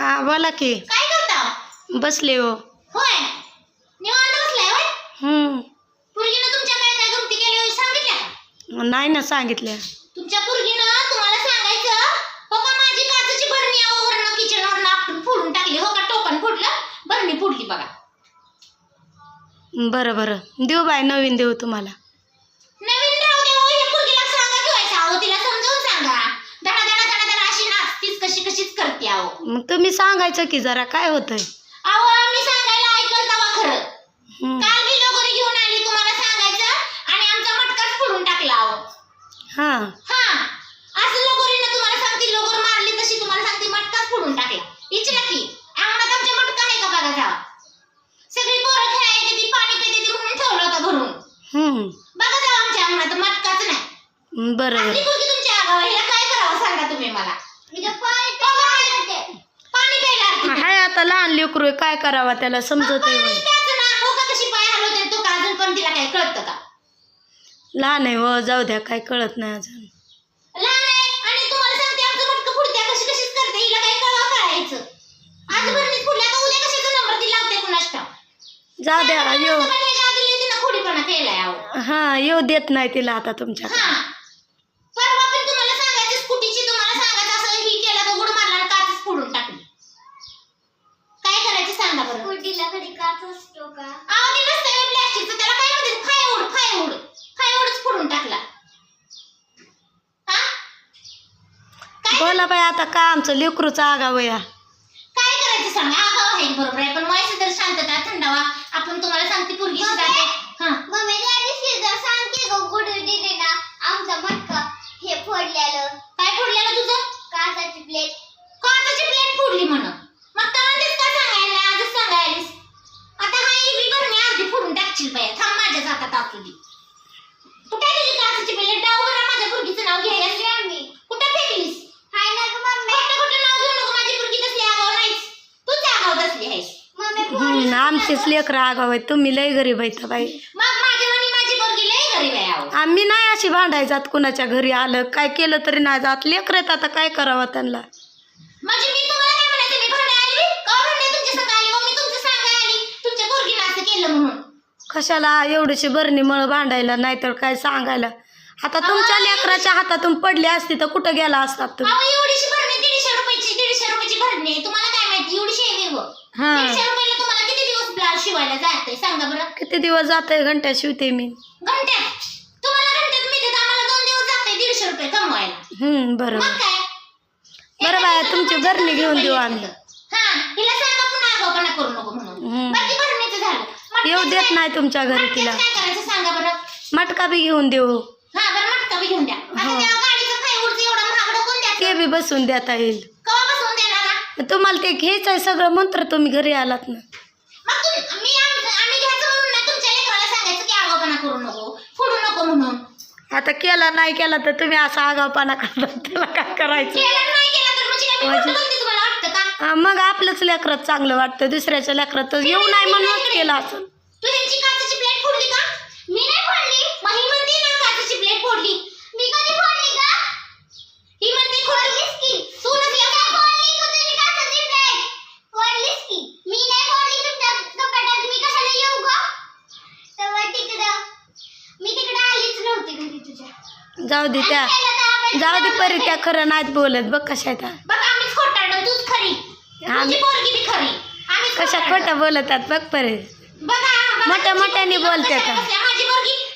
हा बोला की. काय करता? बसले हो. होय? निवांत बसलाय होय? हम्म. पुरगीनं तुमच्या काय काय गमती केल्या होय सांगितल्या? का? नाही ना सांगितलं तुमच्या पुरगीनं तुम्हाला सांगायचं का माझी काचेची भरणी वरनं किचनवरनं आपटून फोडून टाकली. हो का टोपण फोडलं? भरणी फोडली बघा. बरं बरं. देऊ बाय नवीन देऊ तुम्हाला. नवीन राहू दे हो हे पुरगीला सांगा ठेवायचं. अहो तिला समजावून सांगा. धडा धडा धडा धडा अशी नाचतीच कशी कशीच अहो मग तुम्ही सांगायचं की जरा काय होतंय? अहो आम्ही सांगायला ऐकल तवा खरं. हम्म. काल मी लगोरी घेऊन आली तुम्हाला सांगायचं आणि आमचा मटकाच फोडून टाकला अहो. हा. हा. असं तुम्हाला सांगते लगोर मारली तशी तुम्हाला सांगते मटकाच फोडून टाकला विचारा की? अंगणात आमच्या मटका आहे का बघा जावा सगळी पोरं खेळायला येते ती पाणी पिते ती म्हणून ठेवलं होतं भरून. हम्म. बघा जावा आमच्या अंगणात मटकाच नाही. बरं. असली बरं पोरगी तुमच्या हिला काय करावं सांगा तुम्ही मला. हाय आता लहान लेकरू आहे, काय करावा त्याला समजत पाणी आहे प्यायचं ना हो का कशी पाय हलवते तो का अजून पण तिला काय कळतं का? लहान आहे हो जाऊ द्या काय कळत नाही अजून. लहान आहे आणि तुम्हाला सांगते आमचं मटकं फुडत्या कशी कशीच करते हिला काय कळवा कळायचं. आज भरणीत फुडल्या का उद्या कशाचा नंबर ती लावते कुणास ठाऊक. जाऊ द्या येऊ. खोडीपणा केलाय अहो. हा येऊ देत नाही तिला आता तुमच्या हा परवा पण तुम्हाला सांगायचं स्कूटीची तुम्हाला सांगायचं असं ही केलं तर गुड मारला आणि काचच फोडून टाकली काय करायचं सांगा बरं स्कूटीला कधी काच असतो का? अहो ते नसतं प्लॅस्टिकचं त्याला काय म्हणते फायवूड फायवूड फायवूडच फोडून टाकला. हा? बोला बाई आता काय आमचं लेकरूचं आगाव या काय करायचं सांगा? आगाव आहे बरोबर आहे. पण व्हायचं तर शांतता थंडावा आपण तुम्हाला सांगते पूर्वी जाते. हा. मम्मी त्या शेजार सांगते गो गुड ना आमचा मटका हे फोडलेलं काय फोडलेलं तुझं काचाची प्लेट काचाची प्लेट फोडली म्हण मग तवांच का सांगायला नाही? आजच सांगायलीस आता हा ही बी भरणी अर्धी फोडून टाकशील बाया थांब दे कुठे तुझी काचाची प्लेट डाव बरं माझ्या पुरगीचं नाव घ्यायला आम्ही? कुठं फेकलीस? हाय ना ग मम्मी. खोटं खोटं नाव घेऊ नको माझी पुरगी तसली आगाव नाहीच तूच आगाव तसली आहेस. मम्मी हम्म आमचेच लेकरं आगाव आहेत. तुम्ही लय गरीब आहेत बाई. मग माझी म्हणी माझी पोरगी लय गरीब आहे आम्ही नाही अशी भांडाय जात कुणाच्या घरी आलं. काय केलं तरी नाही जात. लेकर आहेत आता काय करावं त्यांना? म्हणजे मी तुम्हाला काय म्हणायचं? मी भांडे आली? का भांडे तुमच्या संग आली. मग मी तुमचं सांगाय आली. तुमच्या पोरगीनं असं केलं म्हणून. कशाला एवढीशी बरणी मळ भांडायला नाहीतर काय सांगायला? आता तुमच्या लेकराच्या हातातून पडली असती तर कुठं गेला असतात तुम्ही? अहो एवढीशी भरणी दीडशे रुपयाची दीडशे रुपयाची भरणी आहे. तुम्हाला काय माहिती एवढीशी आहे व. हा. दीडशे रुपयाला तुम्हाला किती दिवस ब्लाउज शिवायला जाते सांगा बरं. किती दिवस जाते घंट्या शिवते मी? घंट्यात तुम्हाला घंट्यात मी देत आम्हाला दोन दिवस जाते दीडशे रुपये कमवायला. हम्म बरं मग बरं काय बरं बाया तुमची भरणी घेऊन देऊ आम्ही. हा हिला सांगा पुन्हा आगाऊपणा करू नको म्हणून. हम्म. बाकी येऊ देत नाही तुमच्या घरी तिला. सांगा बरं? मटका बी घेऊन देऊ. हा बरं मटका बी घेऊन द्या. आता हो. त्या गाडीचं फायवरचं एवढं महागडं कोण द्यायचं ते बी बसून देता येईल. कवा बसवून देणार हा? तुम्हाला ते घ्यायचंय सगळं मंत्र तुम्ही घरी आलात ना. मग तुम- मी आम- आम्ही घ्यायचं म्हणून नाही तुमच्या लेकराला सांगायचं की आगाऊपणा करू नको फोडू नको म्हणून. आता केला नाही केला तर तुम्ही असा आगावपणा करता त्याला काय करायचं? केलं नाही केलं तर म्हणजे काय मी म्हणजे- खोटं बोलते तुम्हाला वाटतं का हा, मग आपलंच लेकरात चांगलं वाटतं दुसऱ्याच्या लेकरात येऊ नाही म्हणूनच केलं असं. तू ह्यांची काचेची प्लेट फोडली का? मी नाही फोडली. मग ही म्हणते ना काचेची प्लेट फोडली. मी कधी फोडली का ही म्हणते फोडलीस की. तू नसली असं फोडली का तुझी काचाची प्लेट. फोडलीस की. मी नाही फोडली तुमच्या कपाटात मी कशाला येऊ ग? तेव्हा तिकडं मी तिकडं आलीच नव्हती घरी तुझ्या. जाऊ दे त्या. जाऊ दे परी त्या खरं नाहीत बोलत बघ कशा त्या बघ आम्हीच खोटारडं तूच खरी आम्ही- कशा. खोटं बोलतात बघ परे. मोठ्या मोठ्याने पोरगी